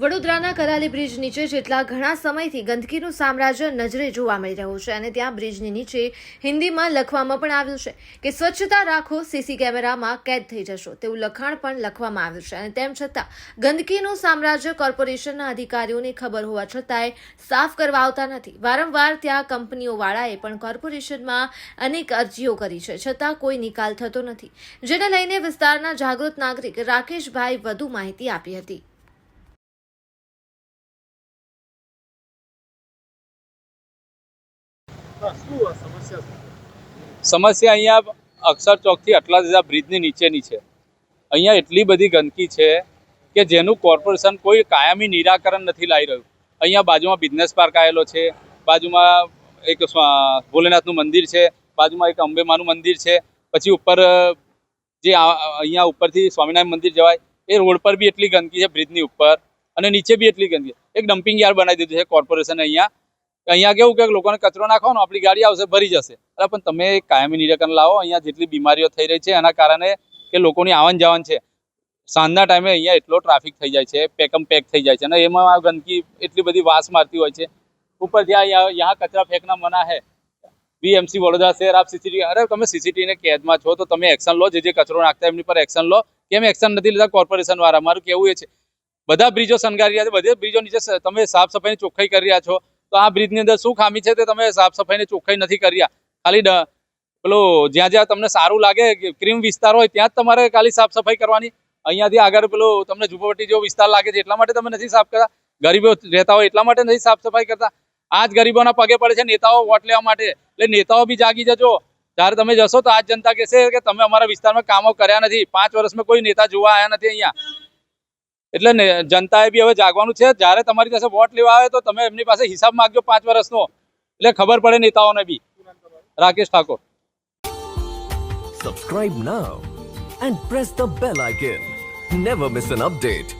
વડોદરાના કરાલી બ્રિજ નીચે જેટલા ઘણા સમયથી ગંદકીનું સામ્રાજ્ય નજરે જોવા મળી રહ્યું છે અને ત્યાં બ્રિજની નીચે હિન્દીમાં લખવામાં પણ આવ્યું છે કે સ્વચ્છતા રાખો, સીસી કેમેરામાં કેદ થઈ જશો તેવું લખાણ પણ લખવામાં આવ્યું છે. અને તેમ છતાં, ગંદકીનું સામ્રાજ્ય કોર્પોરેશનના અધિકારીઓને ખબર હોવા છતાંય સાફ કરવા આવતા નથી. વારંવાર ત્યાં કંપનીઓવાળાએ પણ કોર્પોરેશનમાં અનેક અરજીઓ કરી છે, છતાં કોઈ નિકાલ થતો નથી. જેને લઈને વિસ્તારના જાગૃત નાગરિક રાકેશભાઈ વધુ માહિતી આપી હતી. સમસ્યા અહીંયા અક્ષર ચોકથી આટલા બધા બ્રિજની નીચેની છે. અહીંયા એટલી બધી ગંદકી છે કે જેનું કોર્પોરેશન કોઈ કાયમી નિરાકરણ નથી લાવી રહ્યું. અહીંયા બાજુમાં બિઝનેસ પાર્ક આવેલો છે, બાજુમાં એક ભોલેનાથનું મંદિર છે, બાજુમાં એક અંબેમાનું મંદિર છે, પછી ઉપર જે અહીંયા ઉપરથી સ્વામિનારાયણ મંદિર જવાય, એ રોડ પર બી એટલી ગંદકી છે બ્રિજની ઉપર અને નીચે બી એટલી ગંદકી એક ડમ્પિંગ યાર્ડ બનાવી દીધું છે કોર્પોરેશન અહીંયા. અહીંયા કેવું કે લોકોને કચરો નાખવાનો, આપણી ગાડી આવશે, ભરી જશે. અરે, પણ તમે કાયમી નિરાકરણ લાવો, અહીંયા જેટલી બીમારીઓ થઈ રહી છે, એના કારણે કે લોકોની આવન જાવન છે. સાંજના ટાઈમે અહીંયા એટલો ટ્રાફિક થઈ જાય છે પેકમ પેક થઈ જાય છે, અને એમાં આ ગંદકી એટલી બધી વાસ મારતી હોય છે. ઉપર જ્યાં યહાં કચરા ફેંકના મના હે. બીએમસી વડોદરા શહેર, આપ સીસીટીવી અરે, તમે સીસીટીવીને કેદમાં છો, તો તમે એક્શન લો, જે જે કચરો નાખતા એમની પર એક્શન લો. કેમ એક્શન નથી લીધા કોર્પોરેશન વાળા. મારું કેવું એ છે. બધા બ્રિજો શણગારી રહ્યા છે, બધે બ્રિજો નીચે તમે સાફ સફાઈની ચોખ્ખાઈ કરી રહ્યા છો. તો આ બ્રિજની અંદર શું ખામી છે તે તમે સાફ સફાઈની ચોખ્ખાઈ નથી કરી ખાલી પેલો જ્યાં જ્યાં તમને સારું લાગે ક્રીમ વિસ્તાર હોય ત્યાં જ તમારે ખાલી સાફ સફાઈ કરવાની. અહીંયાથી આગળ પેલો તમને ઝુંપડપટ્ટી જેવો વિસ્તાર લાગે છે એટલા માટે તમે નથી સાફ કરતા. ગરીબો રહેતા હોય એટલા માટે નથી સાફ સફાઈ કરતા. આ જ ગરીબોના પગે પડે છે, નેતાઓ વોટ લેવા માટે. એટલે નેતાઓ બી જાગી જજો. જ્યારે તમે જશો તો આ જનતા કહેશે કે તમે અમારા વિસ્તારમાં કામો કર્યા નથી. પાંચ વર્ષમાં કોઈ નેતા જોવા આવ્યા નથી અહીંયા. એટલે જનતાએ બી હવે જાગવાનું છે. જ્યારે તમારી પાસે વોટ લેવા આવે તો તમે એમની પાસે હિસાબ માંગજો પાંચ વર્ષનો. એટલે ખબર પડે નેતાઓને બી. Rakesh Thakor. Subscribe now and press the bell icon never miss an update.